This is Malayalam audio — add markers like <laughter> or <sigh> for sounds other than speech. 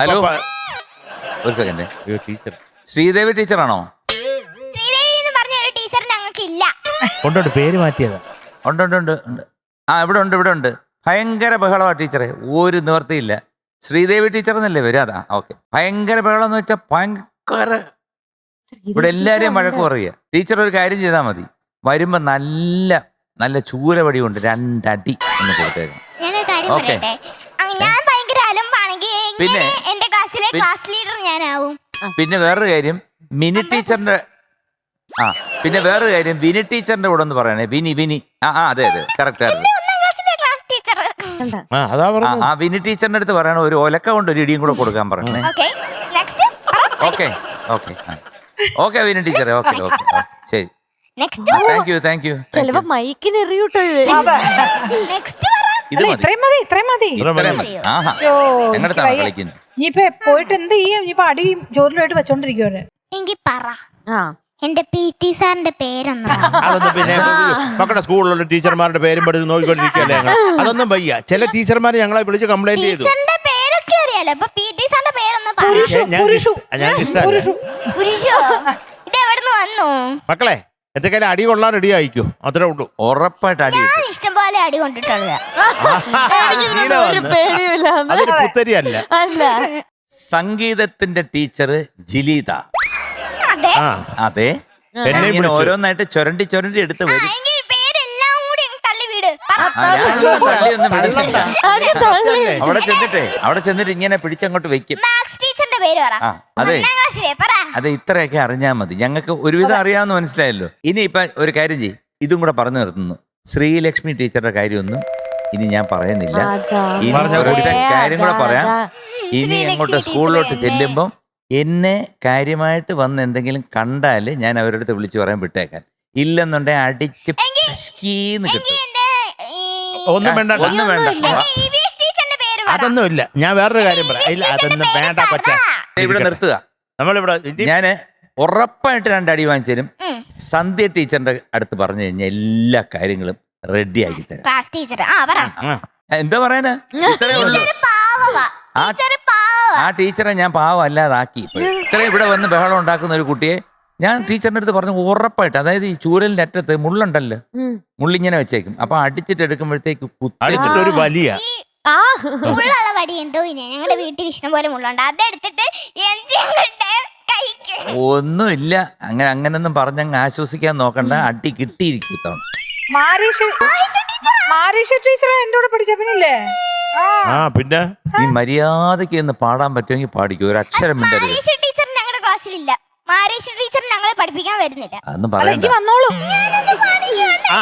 ഹലോ. ഒരു സെക്കൻഡ്. അയ്യോ, ടീച്ചർ. ശ്രീദേവി ടീച്ചറാണോ? ശ്രീദേവി എന്ന് പറഞ്ഞ ഒരു ടീച്ചർ ഞങ്ങൾക്ക് ഇല്ല കൊണ്ടോട്ട് പേര് മാറ്റിയതാ. ഉണ്ട് ഉണ്ട് ഉണ്ട് ഉണ്ട്. ആ ഇവിടെ ഉണ്ട് ഇവിടെ ഉണ്ട്. ഭയങ്കര ബഹളമാണ് ടീച്ചറെ. ഒരു നിവർത്തിയില്ല. ശ്രീദേവി ടീച്ചർ എന്നല്ലേ വരും അതാ ഓക്കെ. ഭയങ്കര ബഹളം എന്ന് വെച്ചാൽ ഭയങ്കര ഇവിടെ എല്ലാരെയും വഴക്ക് പറയുക. ടീച്ചർ ഒരു കാര്യം ചെയ്താൽ മതി. വരുമ്പോ നല്ല നല്ല ചൂരവടി കൊണ്ട് രണ്ടടി എന്ന് കൊടുത്തേക്കണം. ഞാനൊരു കാര്യം Okay. പറയട്ടെ? പിന്നെ? എന്റെ ക്ലാസ്സിലെ ക്ലാസ് ലീഡർ ഞാനാവും. പിന്നെ വേറൊരു കാര്യം മിനി ടീച്ചറിന്റെ ആ പിന്നെ വേറൊരു കാര്യം വിനി ടീച്ചറിന്റെ കൂടെ ഒന്ന് പറയണേ. വിനി വിനി. ആ ആ അതെ അതെ. കറക്റ്റ് ആയിരുന്നു ഒന്നാം ക്ലാസ്സിലെ ക്ലാസ് ടീച്ചർ ആ അതാ ആ പറഞ്ഞു ആ വിനി ടീച്ചറിന്റെ അടുത്ത് പറയണ ഒരു ഒലക്ക കൊണ്ട് ഒരു ഇടിയും കൂടെ കൊടുക്കാൻ പറയണേ. Okay next okay okay okay Vini ടീച്ചറെ ഓക്കെ ഓക്കെ ശരി. Next thank you thank you ചിലപ്പോ മൈക്കിന് എറിയൂട്ടോ നെക്സ്റ്റ് ഇത് അല്ല മതി. ഇത്രയും മതി ഇത്രയും മതി. ഇത്രയും മതി. ആഹാ. ശോ, എങ്ങടത്താണ് എനിക്ക് കളിക്കുന്നത് ഇനിയിപ്പോ പോയിട്ട് എന്ത് ചെയ്യും? ഇനിയിപ്പോ അടിയും ജോലിയുമായിട്ട് വെച്ചോണ്ടിരിക്കുവരെ എങ്കിൽ പറ. ആ. എന്റെ പി ടി സാറിന്റെ പേരൊന്നും <laughs> അതൊന്നും പിന്നെ മക്കളുടെ സ്കൂളിലുള്ള ടീച്ചർമാരുടെ പേരും പഠിച്ച് നോക്കിക്കൊണ്ടിരിക്കുകയല്ലേ ഞങ്ങൾ അതൊന്നും വയ്യ. ചില ടീച്ചർമാർ ഞങ്ങളെ വിളിച്ച് കംപ്ലൈന്റ് ചെയ്തു. ടീച്ചറിന്റെ പേരൊക്കെ അറിയാലോ. അപ്പൊ പി ടി സാറിന്റെ പേരൊന്ന് പറ. പുരുഷു ഞാൻ പുരുഷു. ഞാൻ ഇഷ്ടമല്ല. പുരുഷു. പുരുഷോ? ഇത് എവിടുന്ന് വന്നു? മക്കളെ എന്തൊക്കെയാലും അടി കൊള്ളാൻ റെഡി ആയിക്കോ. അത്രേ ഉള്ളൂ. ഉറപ്പായിട്ട് അടി കിട്ടും ഇഷ്ടം പോലെ അടി കൊണ്ടിട്ടുള്ളത്. അത് ഒരു പേടിയുമില്ല. പേടിയില്ല അതൊരു പുത്തരി അല്ല. സംഗീതത്തിന്റെ ടീച്ചർ ജിലീത. അതെ. ആ അതെ. എന്നെ ഇങ്ങനെ വിളിച്ചു. ഓരോന്നായിട്ട് ചുരണ്ടി ചുരണ്ടി എടുത്ത് വരും. എങ്കിൽ പേരെല്ലാം കൂടി അങ്ങ് തള്ളി വീട്. പറ. ആ, ഞാനൊന്നും തള്ളിയൊന്നും വിടുന്നില്ല അത് തള്ളി അവിടെ ചെന്നിട്ടേ അവിടെ ചെന്നിട്ട് ഇങ്ങനെ പിടിച്ചങ്ങോട്ട് വെക്കും. മാത്സ് ടീച്ചറിന്റെ പേര് പറ. ആ അതെ. ഒന്നാം ക്ലാസ്സിലെ പറ. അത് ഇത്രയൊക്കെ അറിഞ്ഞാ മതി. ഞങ്ങൾക്ക് ഒരുവിധം അറിയാമെന്ന് മനസ്സിലായല്ലോ. ഇനി ഇപ്പൊ ഒരു കാര്യം ചെയ്യും. ഇതും കൂടെ പറഞ്ഞു നിർത്തുന്നു. ശ്രീലക്ഷ്മി ടീച്ചറുടെ കാര്യമൊന്നും ഇനി ഞാൻ പറയുന്നില്ല. ഇനി. ഒരൊറ്റ കാര്യം കൂടെ പറയാം. ഇനി അങ്ങോട്ട് സ്കൂളിലോട്ട്. ചെല്ലുമ്പം എന്നെ കാര്യമായിട്ട് വന്ന് എന്തെങ്കിലും കണ്ടാൽ ഞാൻ അവരുടെ അടുത്ത് വിളിച്ചു പറയാൻ വിട്ടേക്കാൻ ഇല്ലെന്നുണ്ടെങ്കിൽ അടിച്ച് കിട്ടും. ഒന്നും വേണ്ട ഒന്നും വേണ്ട. അതൊന്നും ഇല്ല. ഞാൻ വേറൊരു കാര്യം പറയാം. ഇല്ല അതൊന്നും വേണ്ട കൊച്ച. ഇവിടെ നിർത്തുക. നമ്മളിവിടെ ഞാൻ ഉറപ്പായിട്ട് രണ്ടടി വാങ്ങിച്ചു തരും. സന്ധ്യ ടീച്ചറിന്റെ അടുത്ത് പറഞ്ഞു കഴിഞ്ഞാൽ എല്ലാ കാര്യങ്ങളും റെഡി ആക്കി തരാം. ക്ലാസ് ടീച്ചർ ആ പറ. എന്താ പറയാനാ? ഇത്രേ ഉള്ളൂ. ടീച്ചർ പാവവാ. ആ- ടീച്ചർ പാവവാ. ആ ടീച്ചറെ ഞാൻ പാവം അല്ലാതാക്കി ഇത്രയും ഇവിടെ വന്ന് ബഹളം ഉണ്ടാക്കുന്ന ഒരു കുട്ടിയെ ഞാൻ ടീച്ചറിന്റെ അടുത്ത് പറഞ്ഞു ഉറപ്പായിട്ട് അതായത് ഈ ചൂരലിന്റെ അറ്റത്ത് മുള്ളുണ്ടല്ലോ. ഉം. മുള്ളിങ്ങനെ വെച്ചേക്കും. അപ്പൊ അടിച്ചിട്ട് എടുക്കുമ്പോഴത്തേക്ക് കുത്തി അടിച്ചിട്ട് ഒരു വലിയ. ആ മുള്ളുള്ള വടി എന്തോ ഇനി. ഞങ്ങളുടെ വീട്ടിൽ ഇഷ്ടം പോലെ മുള്ളുണ്ട്. അതെടുത്തിട്ട് കൈക്ക് ഒന്നുമില്ല അങ്ങനെ അങ്ങനൊന്നും പറഞ്ഞങ്ങ് ആശ്വസിക്കാൻ നോക്കണ്ട അടി കിട്ടിയിരിക്കും ഇത്തവണ മാരീഷ് മാരീഷ് ടീച്ചർ എന്റെ കൂടെ പഠിച്ച പിന്നില്ലേ ആ പിന്നെ ഈ മര്യാദയ്ക്ക് ഇന്ന് പാടാൻ പറ്റുമെങ്കിൽ പാടിക്കും ഒരു അക്ഷരം മിണ്ടരുത് മാരീഷ ടീച്ചർ ഞങ്ങളുടെ ക്ലാസ്സിലില്ല മാരീഷ ടീച്ചർ ഞങ്ങളെ പഠിപ്പിക്കാൻ വരുന്നില്ല അതൊന്നും പറയണ്ട വന്നോളൂ ആ